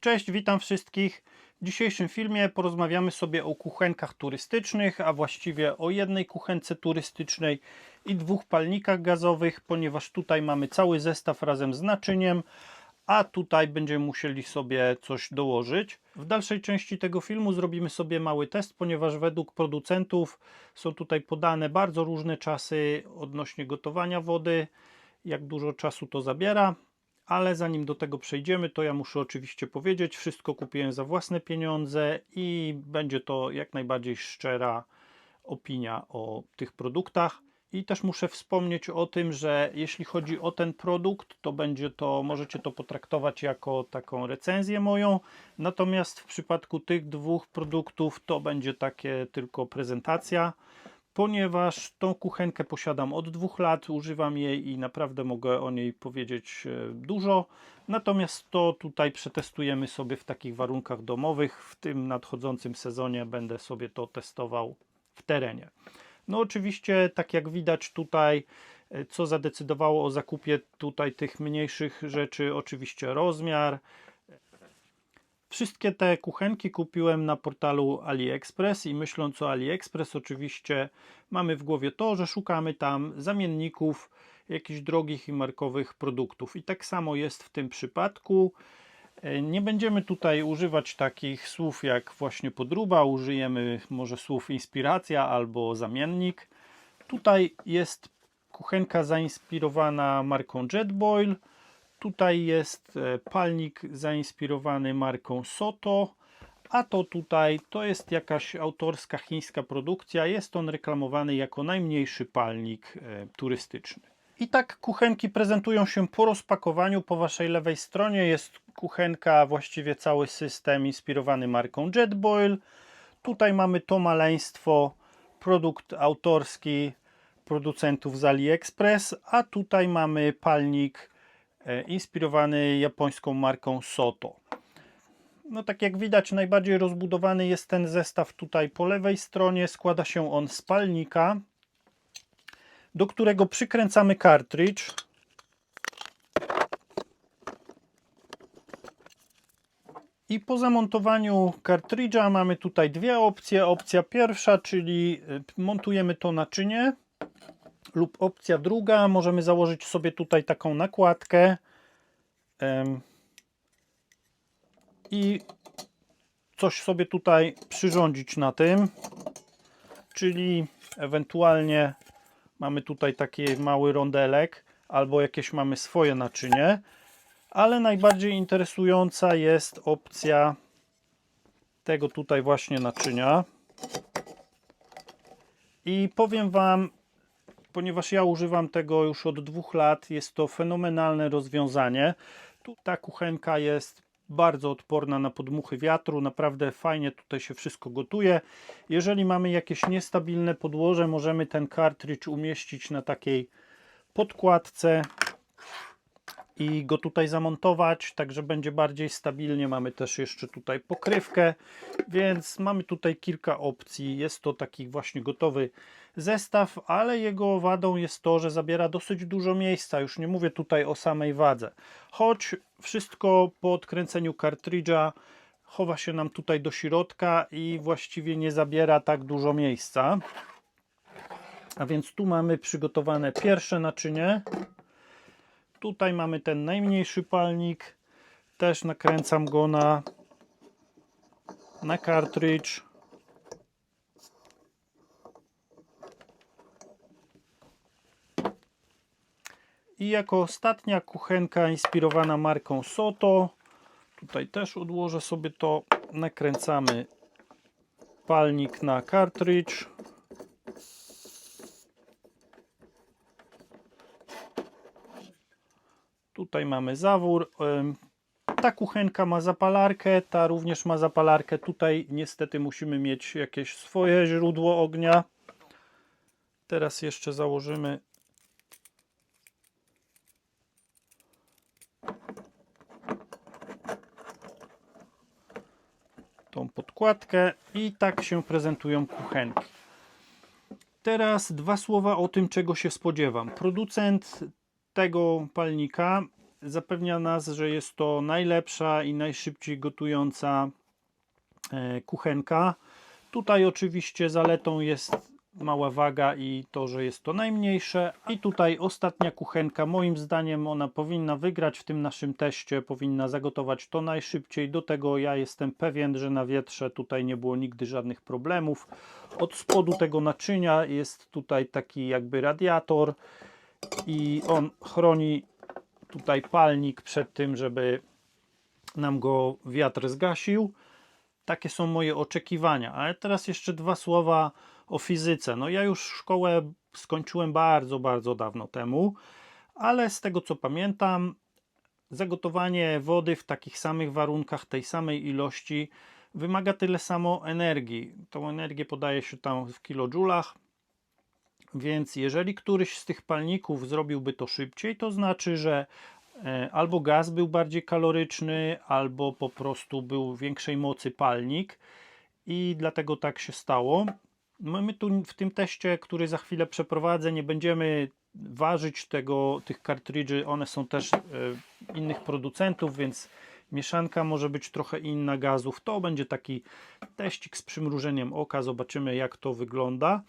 Cześć, witam wszystkich. W dzisiejszym filmie porozmawiamy sobie o kuchenkach turystycznych, a właściwie o jednej kuchence turystycznej i dwóch palnikach gazowych, ponieważ tutaj mamy cały zestaw razem z naczyniem, a tutaj będziemy musieli sobie coś dołożyć. W dalszej części tego filmu zrobimy sobie mały test, ponieważ według producentów są tutaj podane bardzo różne czasy odnośnie gotowania wody, jak dużo czasu to zabiera. Ale zanim do tego przejdziemy, to ja muszę oczywiście powiedzieć, wszystko kupiłem za własne pieniądze i będzie to jak najbardziej szczera opinia o tych produktach. I też muszę wspomnieć o tym, że jeśli chodzi o ten produkt, to będzie to, możecie to potraktować jako taką recenzję moją. Natomiast w przypadku tych dwóch produktów to będzie takie tylko prezentacja ponieważ tą kuchenkę posiadam od dwóch lat, używam jej i naprawdę mogę o niej powiedzieć e, dużo. Natomiast to tutaj przetestujemy sobie w takich warunkach domowych. W tym nadchodzącym sezonie będę sobie to testował w terenie. No oczywiście, tak jak widać tutaj, e, co zadecydowało o zakupie tutaj tych mniejszych rzeczy, oczywiście rozmiar, Wszystkie te kuchenki kupiłem na portalu AliExpress i myśląc o AliExpress oczywiście mamy w głowie to, że szukamy tam zamienników jakichś drogich i markowych produktów. I tak samo jest w tym przypadku. E, Nie będziemy tutaj używać takich słów jak właśnie podruba, użyjemy może słów inspiracja albo zamiennik. Tutaj jest kuchenka zainspirowana marką Jetboil. Tutaj jest e, palnik zainspirowany marką Soto, a to tutaj to jest jakaś autorska chińska produkcja. Jest on reklamowany jako najmniejszy palnik e, turystyczny. I tak kuchenki prezentują się po rozpakowaniu. Po waszej lewej stronie jest kuchenka, właściwie cały system inspirowany marką Jetboil. Tutaj mamy to maleństwo, produkt autorski producentów z AliExpress, a tutaj mamy palnik inspirowany japońską marką Soto. No tak jak widać najbardziej rozbudowany jest ten zestaw tutaj po lewej stronie. Składa się on z palnika, do którego przykręcamy kartridż. I po zamontowaniu kartridża mamy tutaj dwie opcje. Opcja pierwsza, czyli y, montujemy to naczynie, lub opcja druga, możemy założyć sobie tutaj taką nakładkę. I coś sobie tutaj przyrządzić na tym, czyli ewentualnie mamy tutaj taki mały rondelek albo jakieś mamy swoje naczynie, ale najbardziej interesująca jest opcja tego tutaj właśnie naczynia. I powiem Wam, ponieważ ja używam tego już od dwóch lat, jest to fenomenalne rozwiązanie. Tu ta kuchenka jest bardzo odporna na podmuchy wiatru, naprawdę fajnie tutaj się wszystko gotuje. Jeżeli mamy jakieś niestabilne podłoże, możemy ten kartridż umieścić na takiej podkładce i go tutaj zamontować, także będzie bardziej stabilnie. Mamy też jeszcze tutaj pokrywkę, więc mamy tutaj kilka opcji. Jest to taki właśnie gotowy zestaw, ale jego wadą jest to, że zabiera dosyć dużo miejsca. Już nie mówię tutaj o samej wadze. Choć wszystko po odkręceniu kartridża chowa się nam tutaj do środka i właściwie nie zabiera tak dużo miejsca. A więc tu mamy przygotowane pierwsze naczynie. Tutaj mamy ten najmniejszy palnik. Też nakręcam go na, na kartridż. I jako ostatnia kuchenka inspirowana marką Soto. Tutaj też odłożę sobie to. Nakręcamy palnik na kartridż. Tutaj mamy zawór. Ta kuchenka ma zapalarkę, ta również ma zapalarkę. Tutaj niestety musimy mieć jakieś swoje źródło ognia. Teraz jeszcze założymy tą podkładkę i tak się prezentują kuchenki. Teraz dwa słowa o tym, czego się spodziewam. Producent tego palnika zapewnia nas, że jest to najlepsza i najszybciej gotująca e, kuchenka. Tutaj oczywiście zaletą jest mała waga i to, że jest to najmniejsze. I tutaj ostatnia kuchenka, moim zdaniem ona powinna wygrać w tym naszym teście, powinna zagotować to najszybciej. Do tego ja jestem pewien, że na wietrze tutaj nie było nigdy żadnych problemów. Od spodu tego naczynia jest tutaj taki jakby radiator i on chroni tutaj palnik przed tym, żeby nam go wiatr zgasił. Takie są moje oczekiwania. Ale teraz jeszcze dwa słowa o fizyce. No ja już szkołę skończyłem bardzo, bardzo dawno temu, ale z tego co pamiętam, zagotowanie wody w takich samych warunkach, tej samej ilości wymaga tyle samo energii. Tą energię podaje się tam w kilojulach, więc jeżeli któryś z tych palników zrobiłby to szybciej, to znaczy, że e, albo gaz był bardziej kaloryczny, albo po prostu był większej mocy palnik i dlatego tak się stało. No my tu w tym teście, który za chwilę przeprowadzę, nie będziemy ważyć tego, tych kartridży. One są też e, innych producentów, więc mieszanka może być trochę inna gazów. To będzie taki teścik z przymrużeniem oka. Zobaczymy, jak to wygląda.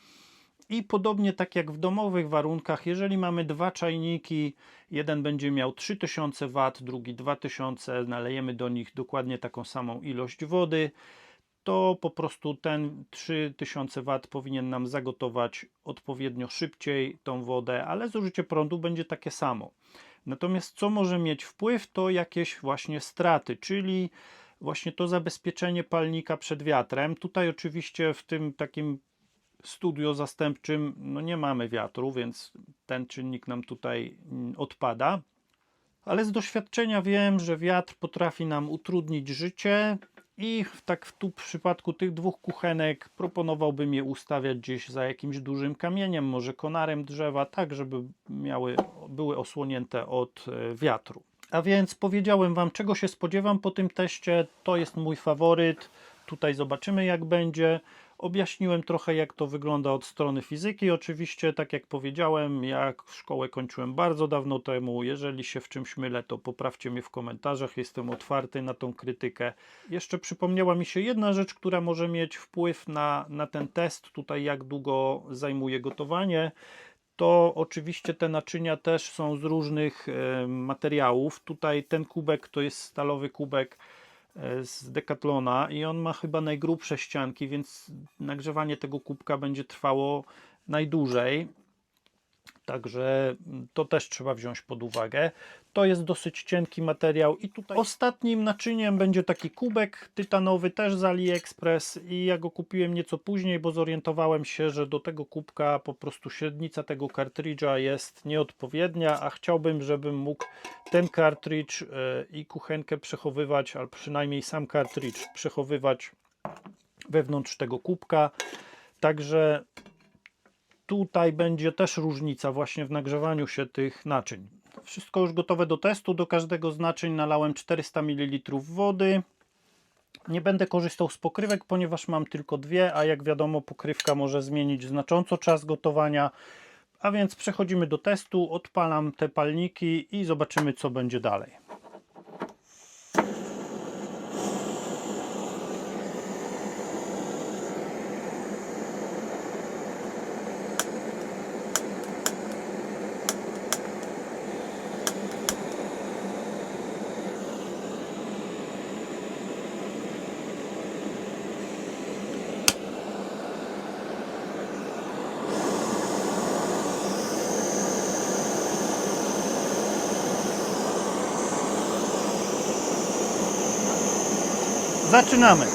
I podobnie tak jak w domowych warunkach, jeżeli mamy dwa czajniki, jeden będzie miał 3000 W, drugi 2000, nalejemy do nich dokładnie taką samą ilość wody, to po prostu ten 3000 W powinien nam zagotować odpowiednio szybciej tą wodę, ale zużycie prądu będzie takie samo. Natomiast co może mieć wpływ, to jakieś właśnie straty, czyli właśnie to zabezpieczenie palnika przed wiatrem. Tutaj oczywiście w tym takim studio zastępczym no nie mamy wiatru, więc ten czynnik nam tutaj mm, odpada. Ale z doświadczenia wiem, że wiatr potrafi nam utrudnić życie i tak w tu przypadku tych dwóch kuchenek proponowałbym je ustawiać gdzieś za jakimś dużym kamieniem, może konarem drzewa, tak żeby miały, były osłonięte od e, wiatru. A więc powiedziałem Wam, czego się spodziewam po tym teście. To jest mój faworyt. Tutaj zobaczymy, jak będzie. Objaśniłem trochę, jak to wygląda od strony fizyki. Oczywiście, tak jak powiedziałem, ja szkołę kończyłem bardzo dawno temu. Jeżeli się w czymś mylę, to poprawcie mnie w komentarzach. Jestem otwarty na tą krytykę. Jeszcze przypomniała mi się jedna rzecz, która może mieć wpływ na, na ten test. Tutaj, jak długo zajmuje gotowanie to oczywiście te naczynia też są z różnych materiałów. Tutaj ten kubek to jest stalowy kubek z Decathlona i on ma chyba najgrubsze ścianki, więc nagrzewanie tego kubka będzie trwało najdłużej. Także to też trzeba wziąć pod uwagę. To jest dosyć cienki materiał i tutaj ostatnim naczyniem będzie taki kubek tytanowy też z AliExpress i ja go kupiłem nieco później, bo zorientowałem się, że do tego kubka po prostu średnica tego kartridża jest nieodpowiednia, a chciałbym, żebym mógł ten kartridż e, i kuchenkę przechowywać, albo przynajmniej sam kartridż przechowywać wewnątrz tego kubka. Także tutaj będzie też różnica właśnie w nagrzewaniu się tych naczyń. Wszystko już gotowe do testu. Do każdego z naczyń nalałem 400 ml wody. Nie będę korzystał z pokrywek, ponieważ mam tylko dwie, a jak wiadomo pokrywka może zmienić znacząco czas gotowania. A więc przechodzimy do testu, odpalam te palniki i zobaczymy co będzie dalej. Zaczynamy.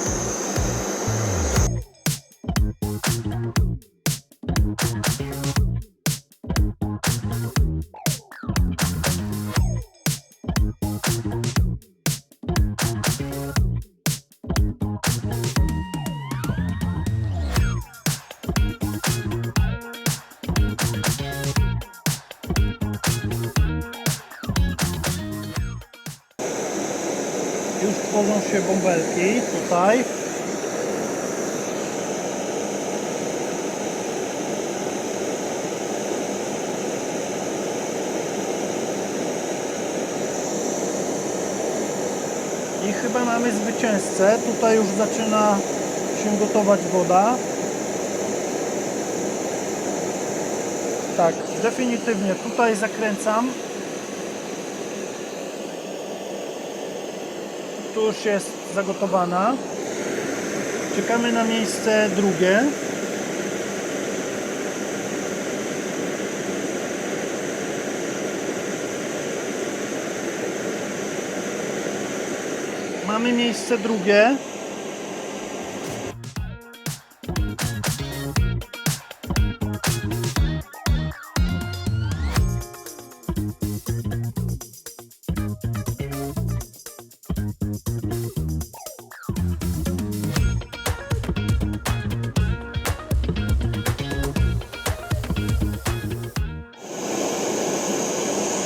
Tubę mamy zwycięzcę. Tutaj już zaczyna się gotować woda. Tak, definitywnie. Tutaj zakręcam. Tu już jest zagotowana. Czekamy na miejsce drugie. Mamy miejsce drugie.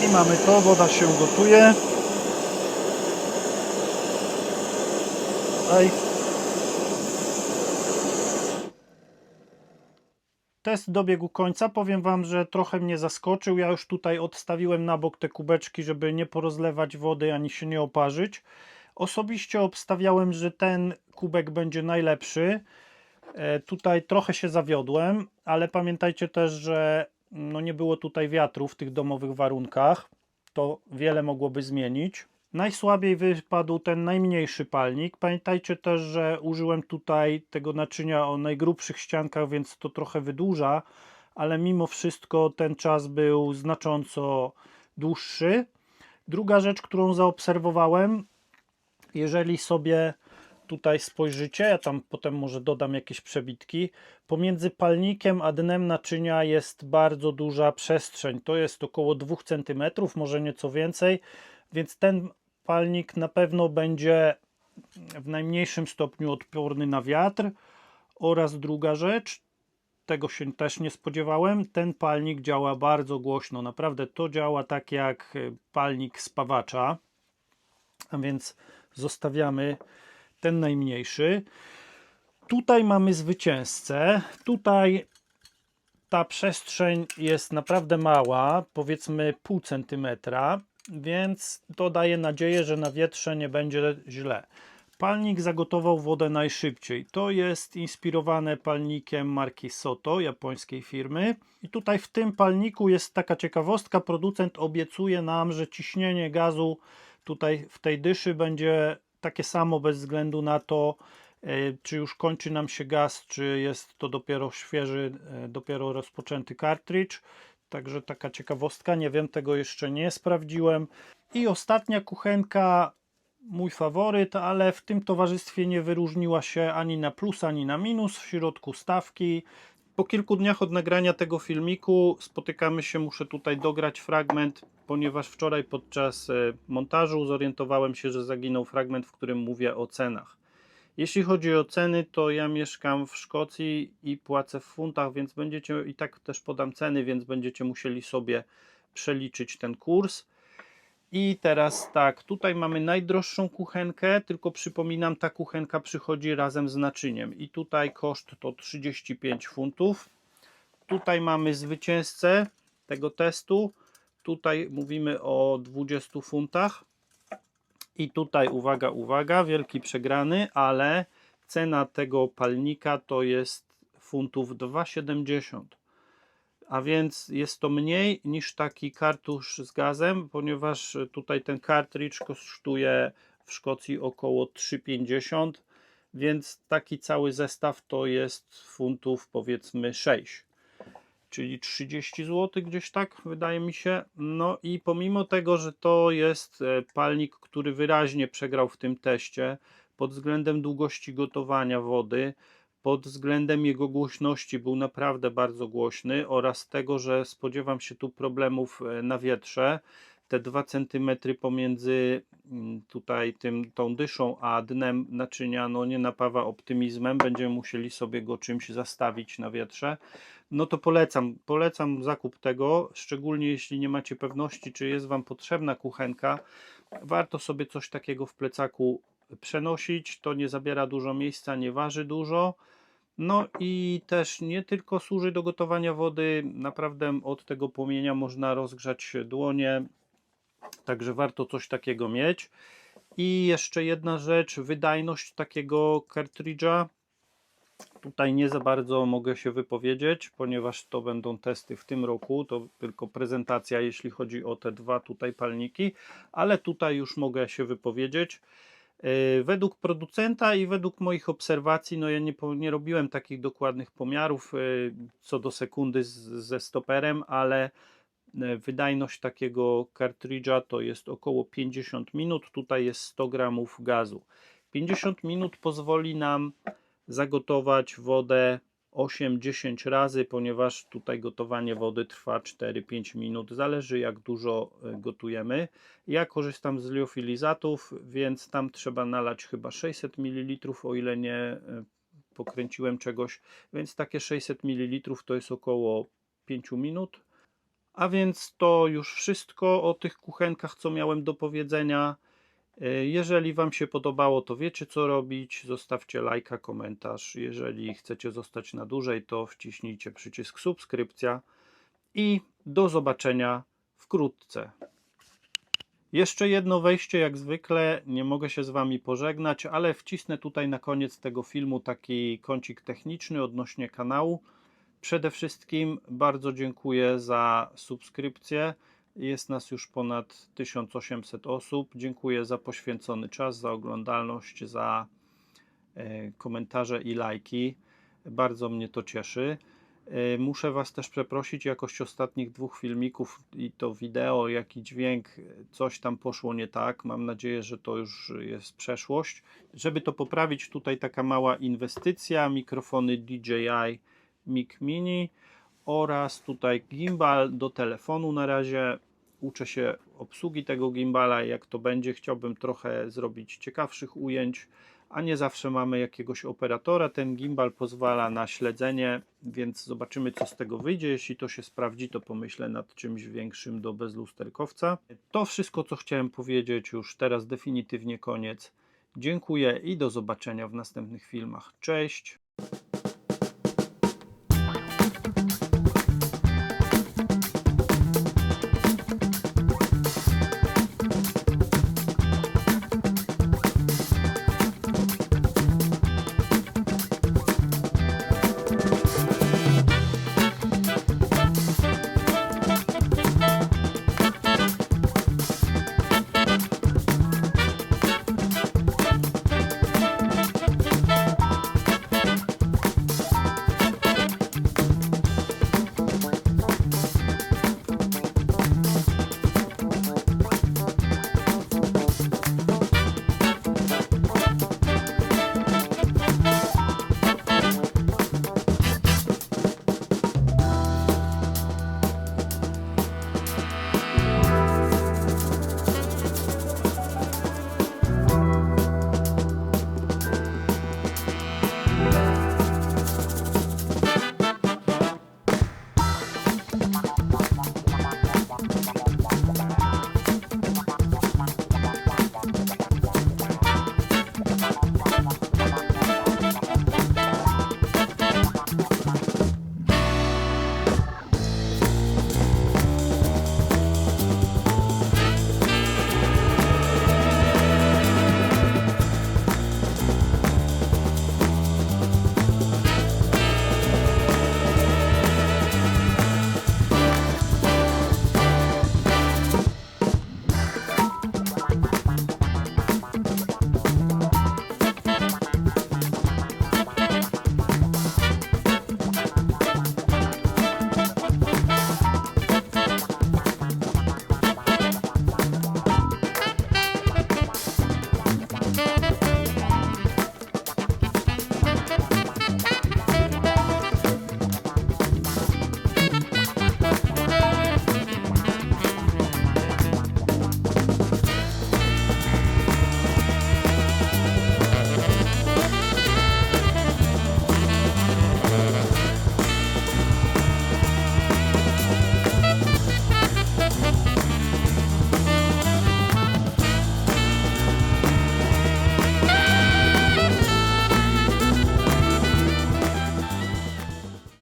I mamy to, woda się gotuje. Test dobiegł końca. Powiem Wam, że trochę mnie zaskoczył. Ja już tutaj odstawiłem na bok te kubeczki, żeby nie porozlewać wody ani się nie oparzyć. Osobiście obstawiałem, że ten kubek będzie najlepszy. E, Tutaj trochę się zawiodłem, ale pamiętajcie też, że no nie było tutaj wiatru w tych domowych warunkach. To wiele mogłoby zmienić. Najsłabiej wypadł ten najmniejszy palnik. Pamiętajcie też, że użyłem tutaj tego naczynia o najgrubszych ściankach, więc to trochę wydłuża, ale mimo wszystko ten czas był znacząco dłuższy. Druga rzecz, którą zaobserwowałem, jeżeli sobie tutaj spojrzycie, ja tam potem może dodam jakieś przebitki, pomiędzy palnikiem a dnem naczynia jest bardzo duża przestrzeń. To jest około 2 cm, może nieco więcej, więc ten palnik na pewno będzie w najmniejszym stopniu odporny na wiatr. Oraz druga rzecz, tego się też nie spodziewałem, ten palnik działa bardzo głośno. Naprawdę to działa tak jak palnik spawacza. A więc zostawiamy ten najmniejszy. Tutaj mamy zwycięzcę. Tutaj ta przestrzeń jest naprawdę mała, powiedzmy pół centymetra, więc to daje nadzieję, że na wietrze nie będzie źle. Palnik zagotował wodę najszybciej. To jest inspirowane palnikiem marki Soto, japońskiej firmy. I tutaj w tym palniku jest taka ciekawostka. Producent obiecuje nam, że ciśnienie gazu tutaj w tej dyszy będzie takie samo bez względu na to, e, czy już kończy nam się gaz, czy jest to dopiero świeży, e, dopiero rozpoczęty cartridge. Także taka ciekawostka, nie wiem, tego jeszcze nie sprawdziłem. I ostatnia kuchenka, mój faworyt, ale w tym towarzystwie nie wyróżniła się ani na plus, ani na minus. W środku stawki. Po kilku dniach od nagrania tego filmiku spotykamy się, muszę tutaj dograć fragment, ponieważ wczoraj podczas e, montażu zorientowałem się, że zaginął fragment, w którym mówię o cenach. Jeśli chodzi o ceny, to ja mieszkam w Szkocji i płacę w funtach, więc będziecie i tak też podam ceny, więc będziecie musieli sobie przeliczyć ten kurs. I teraz tak, tutaj mamy najdroższą kuchenkę, tylko przypominam, ta kuchenka przychodzi razem z naczyniem i tutaj koszt to 35 funtów. Tutaj mamy zwycięzcę tego testu. Tutaj mówimy o 20 funtach. I tutaj uwaga, uwaga, wielki przegrany, ale cena tego palnika to jest funtów 2,70. A więc jest to mniej niż taki kartusz z gazem, ponieważ tutaj ten cartridge kosztuje w Szkocji około 3,50, więc taki cały zestaw to jest funtów powiedzmy 6 czyli 30 zł gdzieś tak wydaje mi się. No i pomimo tego, że to jest e, palnik, który wyraźnie przegrał w tym teście pod względem długości gotowania wody, pod względem jego głośności był naprawdę bardzo głośny oraz tego, że spodziewam się tu problemów e, na wietrze. Te 2 cm pomiędzy mm, tutaj tym, tą dyszą a dnem naczynia no nie napawa optymizmem. Będziemy musieli sobie go czymś zastawić na wietrze no to polecam, polecam zakup tego, szczególnie jeśli nie macie pewności, czy jest Wam potrzebna kuchenka. Warto sobie coś takiego w plecaku przenosić, to nie zabiera dużo miejsca, nie waży dużo. No i też nie tylko służy do gotowania wody, naprawdę od tego płomienia można rozgrzać dłonie, także warto coś takiego mieć. I jeszcze jedna rzecz, wydajność takiego kartridża. Tutaj nie za bardzo mogę się wypowiedzieć, ponieważ to będą testy w tym roku, to tylko prezentacja, jeśli chodzi o te dwa tutaj palniki, ale tutaj już mogę się wypowiedzieć. Yy, Według producenta i według moich obserwacji, no ja nie, nie robiłem takich dokładnych pomiarów yy, co do sekundy z, ze stoperem, ale yy, wydajność takiego kartridża to jest około 50 minut. Tutaj jest 100 gramów gazu. 50 minut pozwoli nam zagotować wodę 8-10 razy, ponieważ tutaj gotowanie wody trwa 4-5 minut, zależy jak dużo y, gotujemy. Ja korzystam z liofilizatów, więc tam trzeba nalać chyba 600 ml, o ile nie y, pokręciłem czegoś, więc takie 600 ml to jest około 5 minut. A więc to już wszystko o tych kuchenkach, co miałem do powiedzenia. Jeżeli Wam się podobało, to wiecie co robić. Zostawcie lajka, komentarz. Jeżeli chcecie zostać na dłużej, to wciśnijcie przycisk subskrypcja. I do zobaczenia wkrótce. Jeszcze jedno wejście, jak zwykle. Nie mogę się z Wami pożegnać, ale wcisnę tutaj na koniec tego filmu taki kącik techniczny odnośnie kanału. Przede wszystkim bardzo dziękuję za subskrypcję. Jest nas już ponad 1800 osób. Dziękuję za poświęcony czas, za oglądalność, za e, komentarze i lajki. Bardzo mnie to cieszy. E, Muszę Was też przeprosić, jakość ostatnich dwóch filmików i to wideo, jak i dźwięk, coś tam poszło nie tak. Mam nadzieję, że to już jest przeszłość. Żeby to poprawić, tutaj taka mała inwestycja, mikrofony DJI Mic Mini oraz tutaj gimbal do telefonu na razie. Uczę się obsługi tego gimbala, jak to będzie. Chciałbym trochę zrobić ciekawszych ujęć, a nie zawsze mamy jakiegoś operatora. Ten gimbal pozwala na śledzenie, więc zobaczymy, co z tego wyjdzie. Jeśli to się sprawdzi, to pomyślę nad czymś większym do bezlusterkowca. To wszystko, co chciałem powiedzieć, już teraz definitywnie koniec. Dziękuję i do zobaczenia w następnych filmach. Cześć!